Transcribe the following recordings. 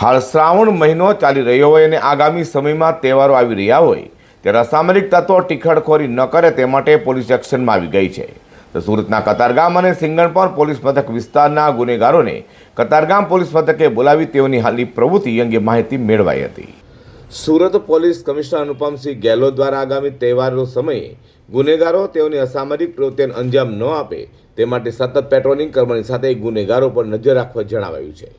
હાલ શ્રાવણ મહિનો ચાલી રહ્યો હોય અને આગામી સમયમાં તહેવારો આવી રહ્યા હોય, ત્યારે અસામરિક તત્વો ટીખડખોરી ન કરે તે માટે પોલીસ એક્શનમાં આવી ગઈ છે. તો સુરતના કતારગામ અને સિંગણપર પોલીસ મથક વિસ્તારના ગુનેગારોને કતારગામ પોલીસ મથકે બોલાવી તેઓની હાલની પ્રવૃત્તિ અંગે માહિતી મેળવાઈ હતી. સુરત પોલીસ કમિશનર અનુપમસિંહ ગેહલોત દ્વારા આગામી તહેવારો સમયે ગુનેગારો તેઓની અસામરિક પ્રવૃત્તિને અંજામ ન આપે તે માટે સતત પેટ્રોલિંગ કરવાની સાથે ગુનેગારો પર નજર રાખવા જણાવાયું છે.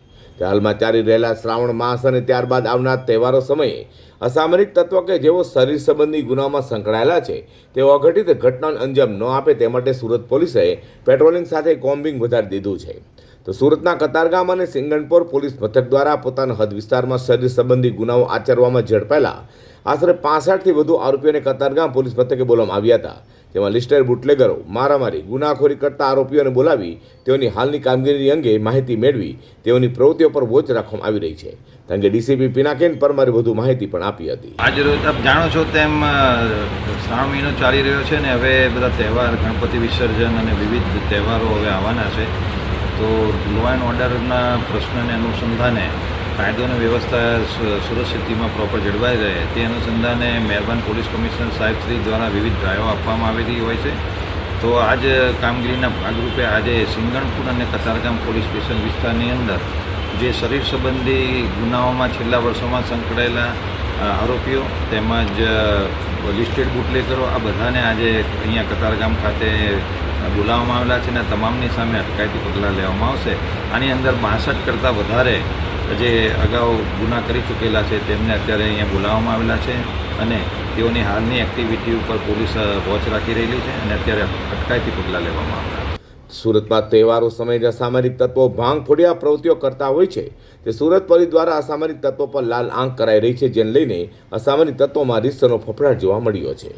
હાલમાં ચાલી રહેલા શ્રાવણ માસ અને ત્યારબાદ આવનાર તહેવારો સમયે અસામરિક તત્વ કે જેઓ શરીર સંબંધી ગુનામાં સંકળાયેલા છે, તેઓ અઘટિત ઘટનાને અંજામ ન આપે તે માટે સુરત પોલીસે પેટ્રોલિંગ સાથે કોમ્બિંગ વધારી દીધું છે. તો સુરતના કતારગામ અને સિંગણપોર પોલીસ મથક દ્વારા પોતાના હદ વિસ્તારમાં શરીર સંબંધી ગુનાઓ આચરવામાં ઝડપાયેલા આશરે પાસઠથી વધુ આરોપીઓને કતારગામ પોલીસ મથકે બોલાવવામાં આવ્યા હતા. જેમાં લિસ્ટર બુટલેગરો મારામારી, ગુનાખોરી કરતા આરોપીઓને બોલાવી તેઓની હાલની કામગીરી અંગે માહિતી મેળવી તેઓની પ્રવૃત્તિઓ પર વોચ રાખવામાં આવી રહી છે. કારણ કે ડીસીપી પિનાકેન પરમારે વધુ માહિતી પણ આપી હતી. આજે રોજ જાણો છો તેમ શ્રાવણ મહિનો ચાલી રહ્યો છે ને હવે બધા તહેવાર, ગણપતિ વિસર્જન અને વિવિધ તહેવારો હવે આવવાના છે. તો લો એન્ડ ઓર્ડરના પ્રશ્નને અનુસંધાને કાયદો અને વ્યવસ્થા સુરત સિટીમાં પ્રોપર જળવાઈ રહે. તે અનુસંધાને મહેરબાન પોલીસ કમિશનર સાહેબ શ્રી દ્વારા વિવિધ ડ્રાઈવો આપવામાં આવેલી હોય છે. તો આ કામગીરીના ભાગરૂપે આજે સિંગણપુર અને કતારગામ પોલીસ સ્ટેશન વિસ્તારની અંદર જે શરીર સંબંધી ગુનાઓમાં છેલ્લા વર્ષોમાં સંકળાયેલા આરોપીઓ તેમજ લિસ્ટેડ બુટલેકરો આ બધાને આજે અહીંયા કતારગામ ખાતે બોલાવવામાં આવેલા છે અને તમામની સામે અટકાયતી પગલાં લેવામાં આવશે. આની અંદર બાસઠ કરતાં વધારે જે અગાઉ ગુના કરી ચૂકેલા છે, તેમને અત્યારે અહીંયા બોલાવવામાં આવેલા છે અને તેઓની હાલની એક્ટિવિટી ઉપર પોલીસ વોચ રાખી રહેલી છે અને અત્યારે અટકાયતી પગલાં લેવામાં આવેલા સુરતમાં તહેવારો સમયે અસામરિક તત્વો ભાંગ ફોડિયા, પ્રવૃત્તિઓ કરતા હોય છે, તે સુરત પોલીસ દ્વારા અસામરિક તત્વો પર લાલ આંખ કરાઈ રહી છે, જેને લઈને અસામરિક તત્વોમાં રીસનો ફફડાટ જોવા મળ્યો છે.